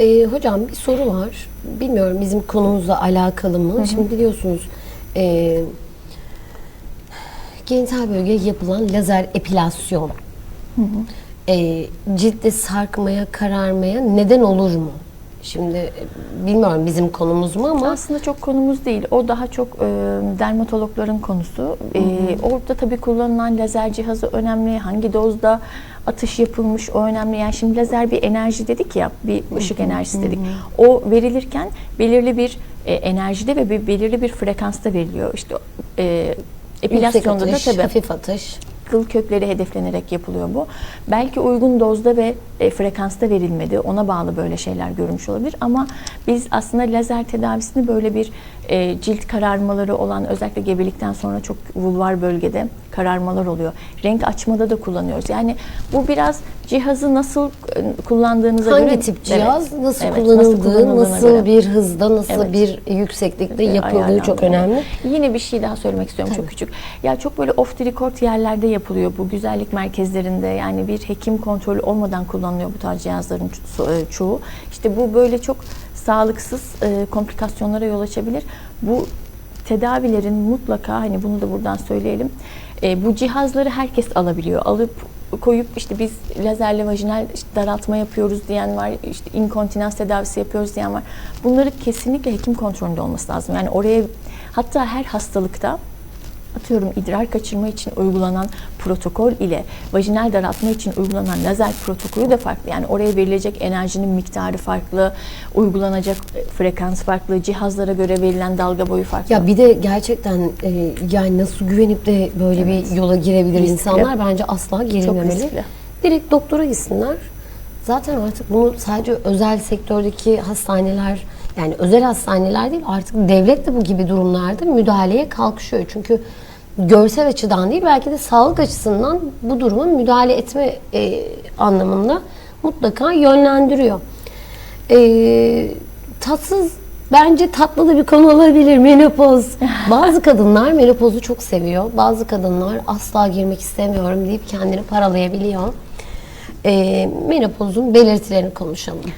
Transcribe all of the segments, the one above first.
Ee, hocam bir soru var. Bilmiyorum bizim konumuzla alakalı mı? Şimdi biliyorsunuz e, genital bölgeye yapılan lazer epilasyon e, ciltte sarkmaya, kararmaya neden olur mu? Şimdi e, bilmiyorum bizim konumuz mu ama Aslında çok konumuz değil. O daha çok e, dermatologların konusu. E, orada tabii kullanılan lazer cihazı önemli. Hangi dozda atış yapılmış o önemli. Yani şimdi lazer bir enerji dedik ya, bir ışık enerjisi dedik. O verilirken belirli bir e, enerjide ve bir belirli bir frekansta veriliyor. İşte e, epilasyonda da atış, tabii hafif atış. kıl kökleri hedeflenerek yapılıyor bu. Belki uygun dozda ve e, frekansta verilmedi. Ona bağlı böyle şeyler görülmüş olabilir. Ama biz aslında lazer tedavisini böyle bir e, cilt kararmaları olan özellikle gebelikten sonra çok vulvar bölgede kararmalar oluyor. Renk açmada da kullanıyoruz. Yani bu biraz cihazı nasıl e, kullandığınıza göre Hangi tip cihaz, Evet, nasıl evet, kullanıldığı, nasıl, göre. bir hızda, nasıl Evet. bir yükseklikte yapıldığı çok önemli. Yine bir şey daha söylemek istiyorum çok küçük. Ya çok böyle off the record yerlerde yapılıyor bu güzellik merkezlerinde. Yani bir hekim kontrolü olmadan kullanılıyor bu tarz cihazların ço- e, çoğu. İşte bu böyle çok sağlıksız e, komplikasyonlara yol açabilir. Bu tedavilerin mutlaka hani bunu da buradan söyleyelim. E, bu cihazları herkes alabiliyor. Alıp koyup işte biz lazerle vajinal işte daraltma yapıyoruz diyen var, işte inkontinans tedavisi yapıyoruz diyen var. Bunları kesinlikle hekim kontrolünde olması lazım. Yani oraya hatta her hastalıkta atıyorum idrar kaçırma için uygulanan protokol ile vajinal daraltma için uygulanan lazer protokolü de farklı. Yani oraya verilecek enerjinin miktarı farklı, uygulanacak frekans farklı, cihazlara göre verilen dalga boyu farklı. Ya bir de gerçekten e, yani nasıl güvenip de böyle bir yola girebilir Riskli. insanlar bence asla girilmemeli. Direkt doktora gitsinler. Zaten artık bunu sadece özel sektördeki hastaneler yani özel hastaneler değil artık devlet de bu gibi durumlarda müdahaleye kalkışıyor. Çünkü görsel açıdan değil belki de sağlık açısından bu duruma müdahale etme e, anlamında mutlaka yönlendiriyor. E, tatsız bence tatlı da bir konu olabilir menopoz. Bazı kadınlar menopozu çok seviyor. Bazı kadınlar asla girmek istemiyorum deyip kendini paralayabiliyor. E, menopozun belirtilerini konuşalım.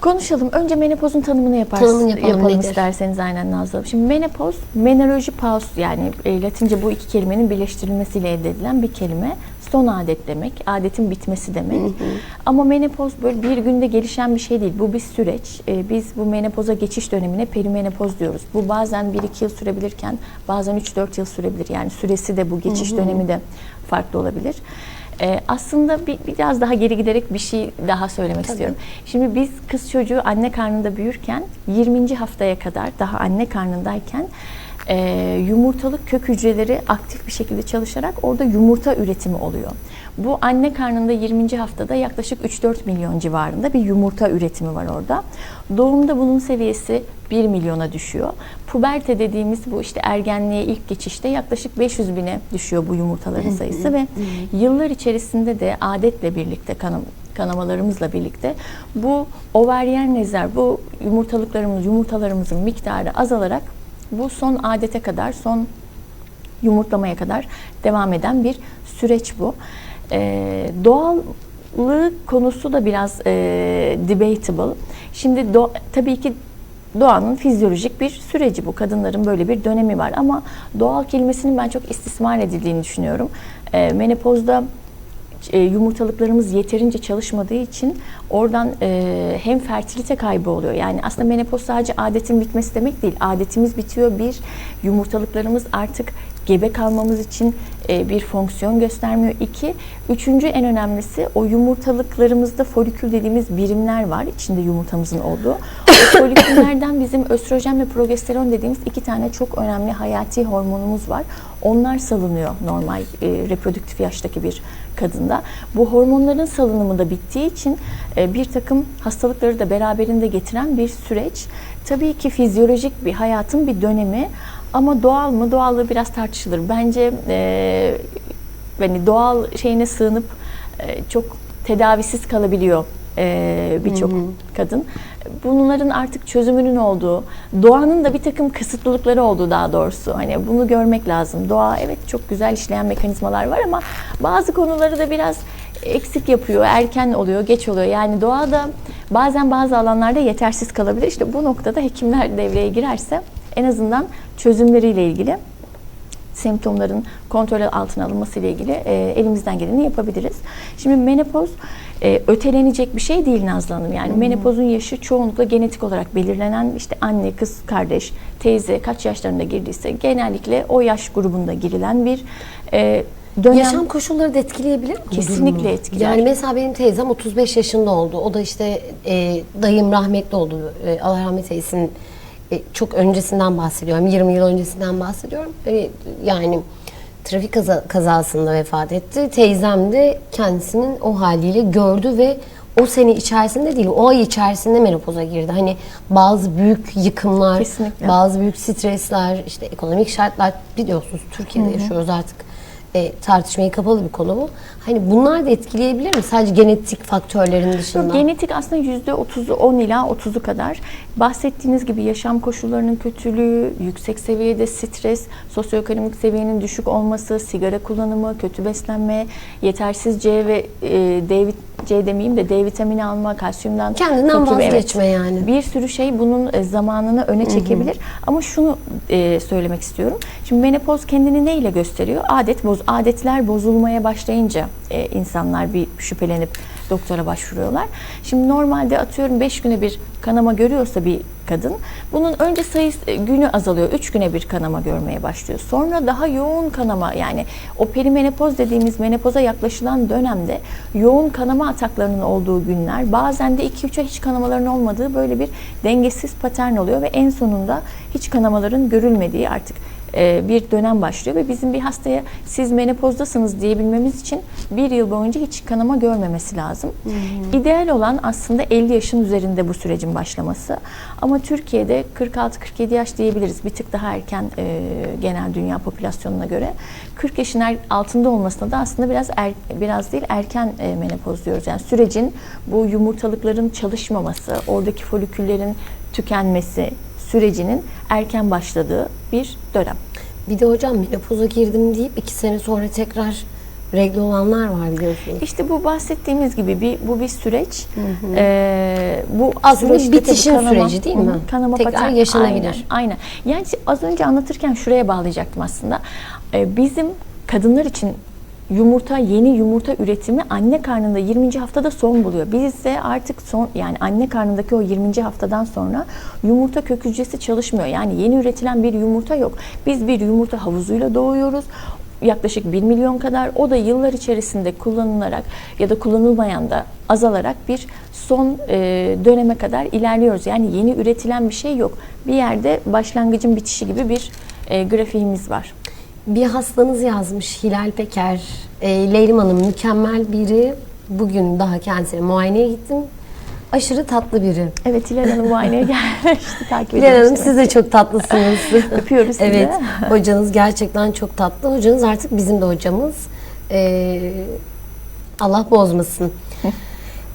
Konuşalım. Önce menopozun tanımını yaparsın. Tanımını yapalım, nedir? isterseniz aynen Nazlı. Şimdi menopoz, menoloji paus yani e, Latince bu iki kelimenin birleştirilmesiyle elde edilen bir kelime. Son adet demek, adetin bitmesi demek. Ama menopoz böyle bir günde gelişen bir şey değil. Bu bir süreç. E, biz bu menopoza geçiş dönemine perimenopoz diyoruz. Bu bazen 1-2 yıl sürebilirken bazen 3-4 yıl sürebilir. Yani süresi de bu geçiş dönemi de farklı olabilir. Ee, aslında bir, biraz daha geri giderek bir şey daha söylemek istiyorum. Şimdi biz kız çocuğu anne karnında büyürken 20. haftaya kadar daha anne karnındayken e, yumurtalık kök hücreleri aktif bir şekilde çalışarak orada yumurta üretimi oluyor. Bu anne karnında 20. haftada yaklaşık 3-4 milyon civarında bir yumurta üretimi var orada. Doğumda bunun seviyesi 1 milyona düşüyor. Puberte dediğimiz bu işte ergenliğe ilk geçişte yaklaşık 500 bine düşüyor bu yumurtaların sayısı ve yıllar içerisinde de adetle birlikte kanam, kanamalarımızla birlikte bu overyen rezerv, bu yumurtalıklarımız, yumurtalarımızın miktarı azalarak bu son adete kadar, son yumurtlamaya kadar devam eden bir süreç bu. Ee, doğallık konusu da biraz e, debatable. Şimdi do- tabii ki doğanın fizyolojik bir süreci bu. Kadınların böyle bir dönemi var ama doğal kelimesinin ben çok istismar edildiğini düşünüyorum. Ee, menopozda e, yumurtalıklarımız yeterince çalışmadığı için oradan e, hem fertilite kaybı oluyor. Yani aslında menopoz sadece adetin bitmesi demek değil. Adetimiz bitiyor. Bir, yumurtalıklarımız artık gebe kalmamız için e, bir fonksiyon göstermiyor. İki, üçüncü en önemlisi o yumurtalıklarımızda folikül dediğimiz birimler var. içinde yumurtamızın olduğu. O foliküllerden bizim östrojen ve progesteron dediğimiz iki tane çok önemli hayati hormonumuz var. Onlar salınıyor normal e, reprodüktif yaştaki bir kadında. Bu hormonların salınımı da bittiği için e, bir takım hastalıkları da beraberinde getiren bir süreç. Tabii ki fizyolojik bir hayatın bir dönemi ama doğal mı? Doğallığı biraz tartışılır. Bence e, hani doğal şeyine sığınıp e, çok tedavisiz kalabiliyor e, birçok kadın. Bunların artık çözümünün olduğu, doğanın da bir takım kısıtlılıkları olduğu daha doğrusu. Hani bunu görmek lazım. Doğa evet çok güzel işleyen mekanizmalar var ama bazı konuları da biraz eksik yapıyor, erken oluyor, geç oluyor. Yani doğada bazen bazı alanlarda yetersiz kalabilir. İşte bu noktada hekimler devreye girerse en azından çözümleriyle ilgili semptomların kontrol altına alınması ile ilgili e, elimizden geleni yapabiliriz. Şimdi menopoz e, ötelenecek bir şey değil Nazlı Hanım. Yani menopozun yaşı çoğunlukla genetik olarak belirlenen işte anne, kız, kardeş, teyze kaç yaşlarında girdiyse genellikle o yaş grubunda girilen bir e, dönem. Yaşam koşulları da etkileyebilir mi? Kesinlikle durumu? etkiler. Yani mesela benim teyzem 35 yaşında oldu. O da işte e, dayım rahmetli oldu. E, Allah rahmet eylesin. E, çok öncesinden bahsediyorum. 20 yıl öncesinden bahsediyorum. E, yani trafik kaza- kazasında vefat etti. Teyzem de kendisinin o haliyle gördü ve o sene içerisinde değil, o ay içerisinde menopoza girdi. Hani bazı büyük yıkımlar, Kesinlikle. bazı büyük stresler, işte ekonomik şartlar biliyorsunuz Türkiye'de yaşıyoruz artık. E, tartışmaya kapalı bir konu bu. Hani bunlar da etkileyebilir mi? Sadece genetik faktörlerin dışında. Yok, genetik aslında yüzde 30'u 10 ila 30'u kadar. Bahsettiğiniz gibi yaşam koşullarının kötülüğü, yüksek seviyede stres, sosyoekonomik seviyenin düşük olması, sigara kullanımı, kötü beslenme, yetersiz C ve e, D, vit- C demeyeyim de D vitamini alma, kalsiyumdan Kendinden çok gibi, evet. vazgeçme yani. Bir sürü şey bunun e, zamanını öne çekebilir. Ama şunu e, söylemek istiyorum. Şimdi menopoz kendini neyle gösteriyor? Adet boz, adetler bozulmaya başlayınca e, insanlar bir şüphelenip doktora başvuruyorlar. Şimdi normalde atıyorum 5 güne bir kanama görüyorsa bir kadın bunun önce sayısı e, günü azalıyor. 3 güne bir kanama görmeye başlıyor. Sonra daha yoğun kanama yani o perimenopoz dediğimiz menopoza yaklaşılan dönemde yoğun kanama ataklarının olduğu günler bazen de 2-3 ay hiç kanamaların olmadığı böyle bir dengesiz patern oluyor ve en sonunda hiç kanamaların görülmediği artık bir dönem başlıyor ve bizim bir hastaya siz menopozdasınız diyebilmemiz için bir yıl boyunca hiç kanama görmemesi lazım. İdeal olan aslında 50 yaşın üzerinde bu sürecin başlaması. Ama Türkiye'de 46-47 yaş diyebiliriz. Bir tık daha erken e, genel dünya popülasyonuna göre. 40 yaşın er- altında olmasına da aslında biraz er, biraz değil erken e, menopoz diyoruz. Yani sürecin bu yumurtalıkların çalışmaması, oradaki foliküllerin tükenmesi sürecinin erken başladığı bir dönem. Bir de hocam menopoza girdim deyip iki sene sonra tekrar regle olanlar var biliyorsunuz. İşte bu bahsettiğimiz gibi bir bu bir süreç. Ee, bu Aslında tabii bitişim süreci değil mi? Hı hı, Kanama Tekrar patern- yaşanabilir. Aynen, aynen. Yani az önce anlatırken şuraya bağlayacaktım aslında. Ee, bizim kadınlar için yumurta yeni yumurta üretimi anne karnında 20. haftada son buluyor. Bizde artık son yani anne karnındaki o 20. haftadan sonra yumurta kök hücresi çalışmıyor. Yani yeni üretilen bir yumurta yok. Biz bir yumurta havuzuyla doğuyoruz yaklaşık 1 milyon kadar o da yıllar içerisinde kullanılarak ya da kullanılmayan da azalarak bir son e, döneme kadar ilerliyoruz. Yani yeni üretilen bir şey yok. Bir yerde başlangıcın bitişi gibi bir e, grafiğimiz var. Bir hastanız yazmış Hilal Peker. E, Leylim Hanım mükemmel biri. Bugün daha kendisine muayeneye gittim. Aşırı tatlı biri. Evet Hilal Hanım muayeneye gelmişti. Takip Hilal Hanım siz de çok tatlısınız. Öpüyoruz sizi. Evet, hocanız gerçekten çok tatlı. Hocanız artık bizim de hocamız. Ee, Allah bozmasın.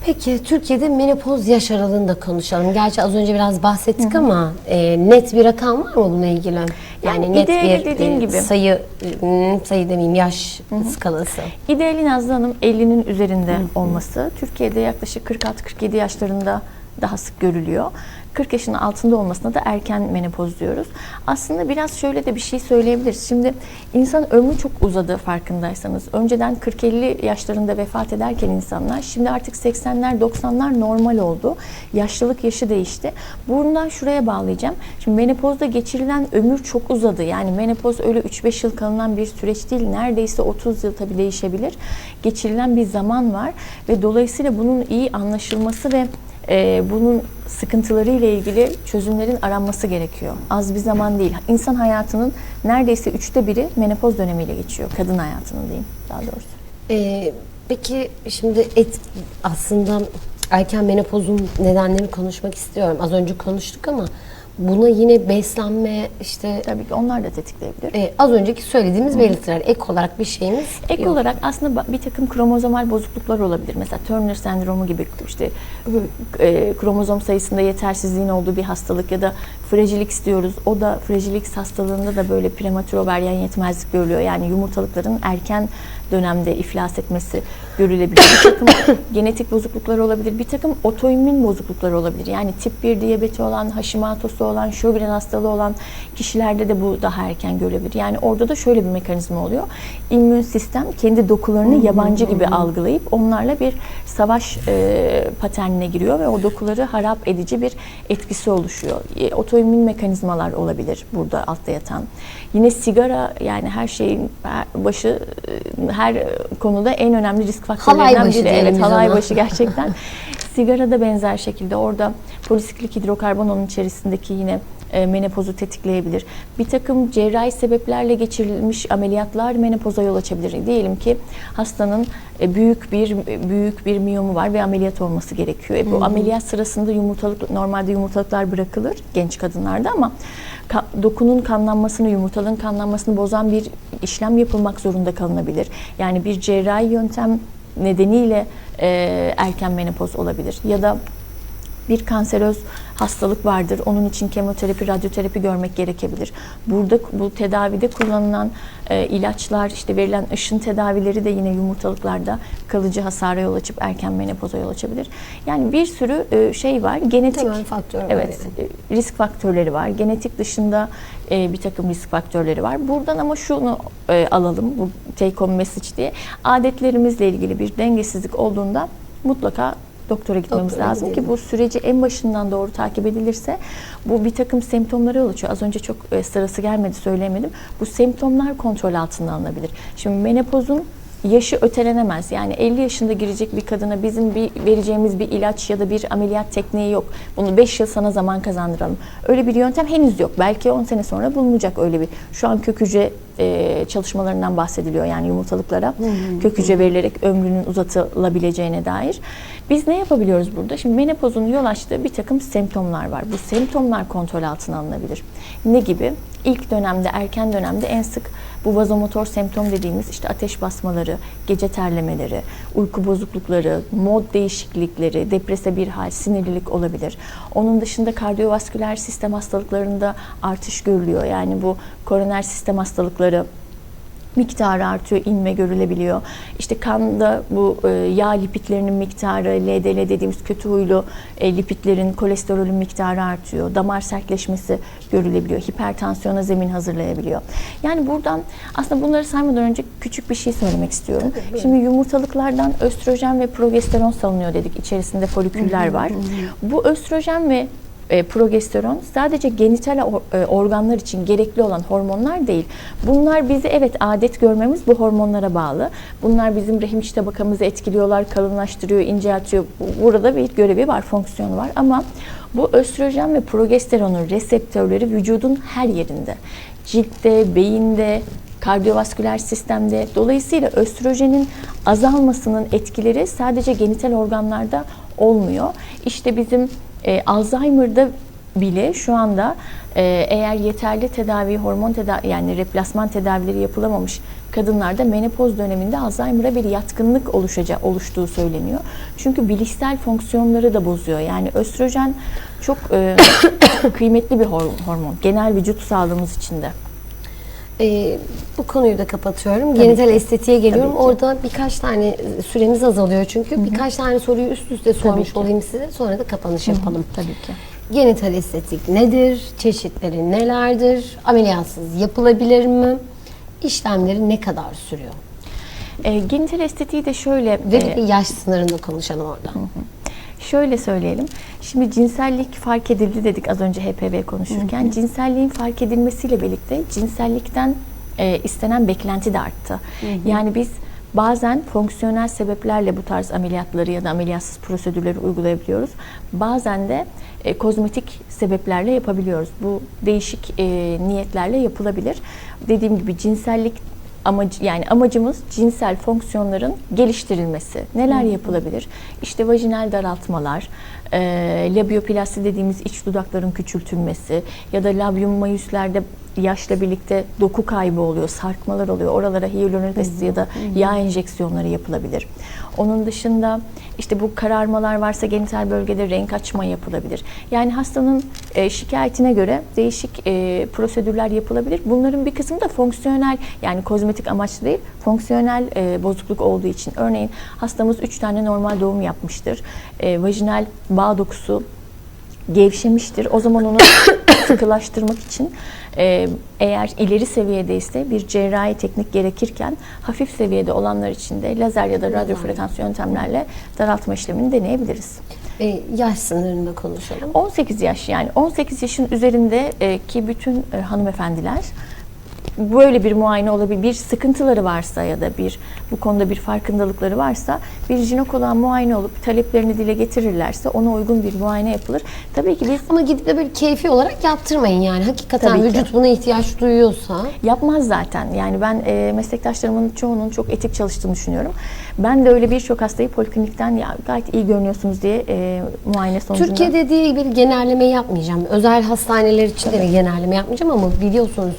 Peki Türkiye'de menopoz yaş aralığını da konuşalım. Gerçi az önce biraz bahsettik ama e, net bir rakam var mı bununla ilgili? Yani, Yani net bir dediğim e, gibi. sayı hmm, sayı demeyeyim yaş skalası. İdeali Nazlı Hanım 50'nin üzerinde olması. Türkiye'de yaklaşık 46-47 yaşlarında daha sık görülüyor. 40 yaşının altında olmasına da erken menopoz diyoruz. Aslında biraz şöyle de bir şey söyleyebiliriz. Şimdi insan ömrü çok uzadı farkındaysanız. Önceden 40-50 yaşlarında vefat ederken insanlar şimdi artık 80'ler 90'lar normal oldu. Yaşlılık yaşı değişti. Bundan şuraya bağlayacağım. Şimdi menopozda geçirilen ömür çok uzadı. Yani menopoz öyle 3-5 yıl kalınan bir süreç değil. Neredeyse 30 yıl tabii değişebilir. Geçirilen bir zaman var ve dolayısıyla bunun iyi anlaşılması ve e, bunun sıkıntıları ile ilgili çözümlerin aranması gerekiyor. Az bir zaman değil. İnsan hayatının neredeyse üçte biri menopoz dönemiyle geçiyor. Kadın hayatının diyeyim daha doğrusu. Ee, peki şimdi et aslında erken menopozun nedenlerini konuşmak istiyorum. Az önce konuştuk ama buna yine beslenme işte Tabii ki onlar da tetikleyebilir. e, az önceki söylediğimiz belirtiler ek olarak bir şeyimiz Ek yok. olarak aslında bir takım kromozomal bozukluklar olabilir. Mesela Turner sendromu gibi işte e, kromozom sayısında yetersizliğin olduğu bir hastalık ya da Fragile X diyoruz. O da Fragile X hastalığında da böyle prematür overyen yetmezlik görülüyor. Yani yumurtalıkların erken dönemde iflas etmesi görülebilir. Bir takım genetik bozukluklar olabilir. Bir takım otoimmün bozukluklar olabilir. Yani tip 1 diyabeti olan, Hashimoto'su olan, Sjogren hastalığı olan kişilerde de bu daha erken görülebilir. Yani orada da şöyle bir mekanizma oluyor. İmmün sistem kendi dokularını yabancı gibi algılayıp onlarla bir savaş e, paternine giriyor ve o dokuları harap edici bir etkisi oluşuyor. E, otoimmün mekanizmalar olabilir burada altta yatan. Yine sigara yani her şeyin başı e, her konuda en önemli risk faktörlerinden Halay biri. Evet halay başı gerçekten. Sigara da benzer şekilde orada polisiklik hidrokarbon onun içerisindeki yine e, menopozu tetikleyebilir. Bir takım cerrahi sebeplerle geçirilmiş ameliyatlar menopoza yol açabilir. Diyelim ki hastanın e, büyük bir büyük bir miyomu var ve ameliyat olması gerekiyor. E, bu ameliyat sırasında yumurtalık normalde yumurtalıklar bırakılır genç kadınlarda ama ka- dokunun kanlanmasını, yumurtalığın kanlanmasını bozan bir işlem yapılmak zorunda kalınabilir. Yani bir cerrahi yöntem nedeniyle e, erken menopoz olabilir ya da bir kanseröz hastalık vardır. Onun için kemoterapi, radyoterapi görmek gerekebilir. Burada bu tedavide kullanılan e, ilaçlar, işte verilen ışın tedavileri de yine yumurtalıklarda kalıcı hasara yol açıp erken menopoza yol açabilir. Yani bir sürü e, şey var. Genetik Temel faktör var Evet, e, risk faktörleri var. Genetik dışında e, bir takım risk faktörleri var. Buradan ama şunu e, alalım, bu take home message diye. Adetlerimizle ilgili bir dengesizlik olduğunda mutlaka doktora gitmemiz Doktora lazım gidelim. ki bu süreci en başından doğru takip edilirse bu bir takım semptomlara yol açıyor. Az önce çok e, sırası gelmedi söyleyemedim. Bu semptomlar kontrol altına alınabilir. Şimdi menopozun yaşı ötelenemez. Yani 50 yaşında girecek bir kadına bizim bir vereceğimiz bir ilaç ya da bir ameliyat tekniği yok. Bunu 5 yıl sana zaman kazandıralım. Öyle bir yöntem henüz yok. Belki 10 sene sonra bulunacak öyle bir. Şu an kök hücre e, çalışmalarından bahsediliyor. Yani yumurtalıklara kök hücre verilerek ömrünün uzatılabileceğine dair. Biz ne yapabiliyoruz burada? Şimdi menopozun yol açtığı bir takım semptomlar var. Bu semptomlar kontrol altına alınabilir. Ne gibi? İlk dönemde, erken dönemde en sık bu vazomotor semptom dediğimiz işte ateş basmaları, gece terlemeleri, uyku bozuklukları, mod değişiklikleri, deprese bir hal, sinirlilik olabilir. Onun dışında kardiyovasküler sistem hastalıklarında artış görülüyor. Yani bu koroner sistem hastalıkları miktarı artıyor, inme görülebiliyor. İşte kanda bu e, yağ lipidlerinin miktarı, LDL dediğimiz kötü huylu e, lipidlerin, kolesterolün miktarı artıyor. Damar sertleşmesi görülebiliyor. Hipertansiyona zemin hazırlayabiliyor. Yani buradan aslında bunları saymadan önce küçük bir şey söylemek istiyorum. Şimdi yumurtalıklardan östrojen ve progesteron salınıyor dedik. İçerisinde foliküller var. Bu östrojen ve e, progesteron sadece genital or- e, organlar için gerekli olan hormonlar değil. Bunlar bizi evet adet görmemiz bu hormonlara bağlı. Bunlar bizim rahim içi tabakamızı etkiliyorlar, kalınlaştırıyor, inceltiyor. Bu- Burada bir görevi var, fonksiyonu var ama bu östrojen ve progesteronun reseptörleri vücudun her yerinde. Ciltte, beyinde, kardiyovasküler sistemde. Dolayısıyla östrojenin azalmasının etkileri sadece genital organlarda olmuyor. İşte bizim e, Alzheimer'da bile şu anda e, eğer yeterli tedavi, hormon tedavi yani replasman tedavileri yapılamamış kadınlarda menopoz döneminde Alzheimer'a bir yatkınlık oluşacağı oluştuğu söyleniyor. Çünkü bilişsel fonksiyonları da bozuyor. Yani östrojen çok e, kıymetli bir hor- hormon. Genel vücut sağlığımız için de. Ee, bu konuyu da kapatıyorum. Genital estetiğe geliyorum. Tabii ki. Orada birkaç tane süremiz azalıyor çünkü. Birkaç tane soruyu üst üste sormuş ki. olayım size. Sonra da kapanış yapalım. Tabii ki. Genital estetik nedir? Çeşitleri nelerdir? Ameliyatsız yapılabilir mi? İşlemleri ne kadar sürüyor? E, genital estetiği de şöyle Ve e, yaş sınırını konuşalım orada. Şöyle söyleyelim. Şimdi cinsellik fark edildi dedik az önce HPV konuşurken. Cinselliğin fark edilmesiyle birlikte cinsellikten e, istenen beklenti de arttı. Yani biz bazen fonksiyonel sebeplerle bu tarz ameliyatları ya da ameliyatsız prosedürleri uygulayabiliyoruz. Bazen de e, kozmetik sebeplerle yapabiliyoruz. Bu değişik e, niyetlerle yapılabilir. Dediğim gibi cinsellik amacı yani amacımız cinsel fonksiyonların geliştirilmesi. Neler yapılabilir? İşte vajinal daraltmalar, e, labioplasti dediğimiz iç dudakların küçültülmesi ya da labium mayüslerde yaşla birlikte doku kaybı oluyor, sarkmalar oluyor. Oralara hyaluronik asit ya da yağ enjeksiyonları yapılabilir. Onun dışında işte bu kararmalar varsa genital bölgede renk açma yapılabilir. Yani hastanın e, şikayetine göre değişik e, prosedürler yapılabilir. Bunların bir kısmı da fonksiyonel yani kozmetik amaçlı değil, fonksiyonel e, bozukluk olduğu için. Örneğin hastamız 3 tane normal doğum yapmıştır. E, vajinal bağ dokusu gevşemiştir. O zaman onu sıkılaştırmak için e, eğer ileri seviyedeyse bir cerrahi teknik gerekirken hafif seviyede olanlar için de lazer ya da radyo frekans yöntemlerle daraltma işlemini deneyebiliriz. E, yaş sınırında konuşalım. 18 yaş yani 18 yaşın üzerinde e, ki bütün e, hanımefendiler böyle bir muayene olabilir. Bir sıkıntıları varsa ya da bir bu konuda bir farkındalıkları varsa bir jinekoloğa muayene olup taleplerini dile getirirlerse ona uygun bir muayene yapılır. Tabii ki biz Ama gidip de böyle keyfi olarak yaptırmayın yani. Hakikaten Tabii ki. vücut buna ihtiyaç duyuyorsa. Yapmaz zaten. Yani ben e, meslektaşlarımın çoğunun çok etik çalıştığını düşünüyorum. Ben de öyle birçok hastayı poliklinikten ya gayet iyi görünüyorsunuz diye e, muayene sonucunda. Türkiye'de diye bir genelleme yapmayacağım. Özel hastaneler için de bir genelleme yapmayacağım ama biliyorsunuz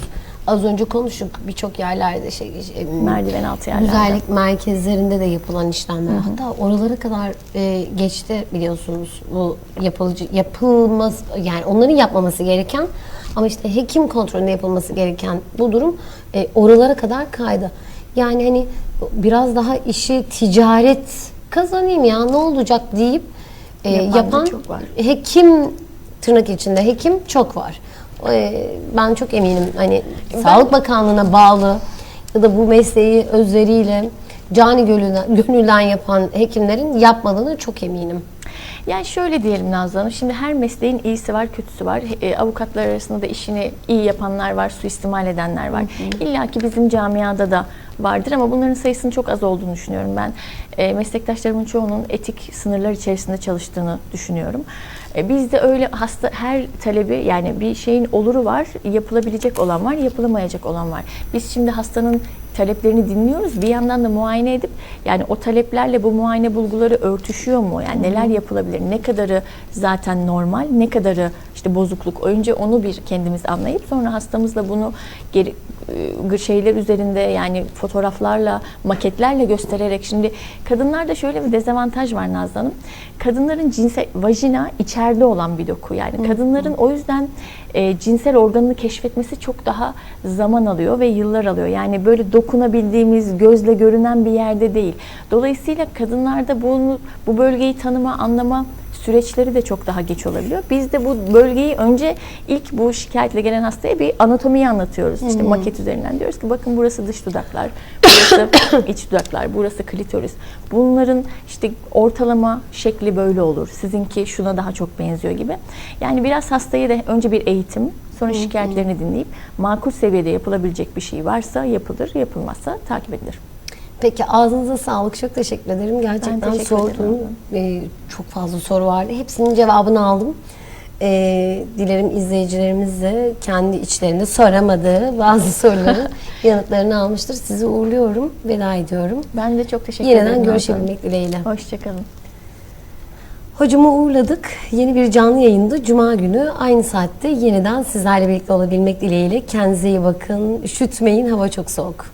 az önce konuştuk birçok yerlerde şey, şey, merdiven altı yerlerde. güzellik merkezlerinde de yapılan işlemler. Hatta oralara kadar e, geçti biliyorsunuz bu yapılıcı yapılmaz yani onların yapmaması gereken ama işte hekim kontrolünde yapılması gereken bu durum e, oralara kadar kaydı. Yani hani biraz daha işi ticaret kazanayım ya ne olacak deyip e, Yapan yapan çok var. hekim tırnak içinde hekim çok var. E, ben çok eminim hani Sağlık Bakanlığı'na bağlı ya da bu mesleği özveriyle cani gönülden, gönülden yapan hekimlerin yapmadığını çok eminim. Yani şöyle diyelim Nazlı Hanım, şimdi her mesleğin iyisi var, kötüsü var. E, avukatlar arasında da işini iyi yapanlar var, suistimal edenler var. İlla ki bizim camiada da vardır ama bunların sayısının çok az olduğunu düşünüyorum ben. E, meslektaşlarımın çoğunun etik sınırlar içerisinde çalıştığını düşünüyorum. E, bizde öyle hasta her talebi yani bir şeyin oluru var, yapılabilecek olan var, yapılamayacak olan var. Biz şimdi hastanın taleplerini dinliyoruz. Bir yandan da muayene edip yani o taleplerle bu muayene bulguları örtüşüyor mu? Yani neler yapılabilir? Ne kadarı zaten normal, ne kadarı işte bozukluk. Önce onu bir kendimiz anlayıp sonra hastamızla bunu geri şeyler üzerinde yani fotoğraflarla, maketlerle göstererek şimdi kadınlarda şöyle bir dezavantaj var Nazlı Hanım. Kadınların cinsel vajina içeride olan bir doku. Yani kadınların o yüzden e, cinsel organını keşfetmesi çok daha zaman alıyor ve yıllar alıyor. Yani böyle dokunabildiğimiz, gözle görünen bir yerde değil. Dolayısıyla kadınlarda bunu bu bölgeyi tanıma, anlama süreçleri de çok daha geç olabiliyor. Biz de bu bölgeyi önce ilk bu şikayetle gelen hastaya bir anatomiyi anlatıyoruz. İşte maket üzerinden diyoruz ki bakın burası dış dudaklar, burası iç dudaklar, burası klitoris. Bunların işte ortalama şekli böyle olur. Sizinki şuna daha çok benziyor gibi. Yani biraz hastayı da önce bir eğitim, sonra şikayetlerini dinleyip makul seviyede yapılabilecek bir şey varsa yapılır, yapılmazsa takip edilir. Peki ağzınıza sağlık. Çok teşekkür ederim. Gerçekten teşekkür sorduğum e, çok fazla soru vardı. Hepsinin cevabını aldım. E, dilerim izleyicilerimiz de kendi içlerinde soramadığı bazı soruların yanıtlarını almıştır. Sizi uğurluyorum. Veda ediyorum. Ben de çok teşekkür ederim. Yeniden görüşebilmek dileğiyle. Hoşçakalın. Hocamı uğurladık. Yeni bir canlı yayında Cuma günü aynı saatte yeniden sizlerle birlikte olabilmek dileğiyle. Kendinize iyi bakın. Üşütmeyin. Hava çok soğuk.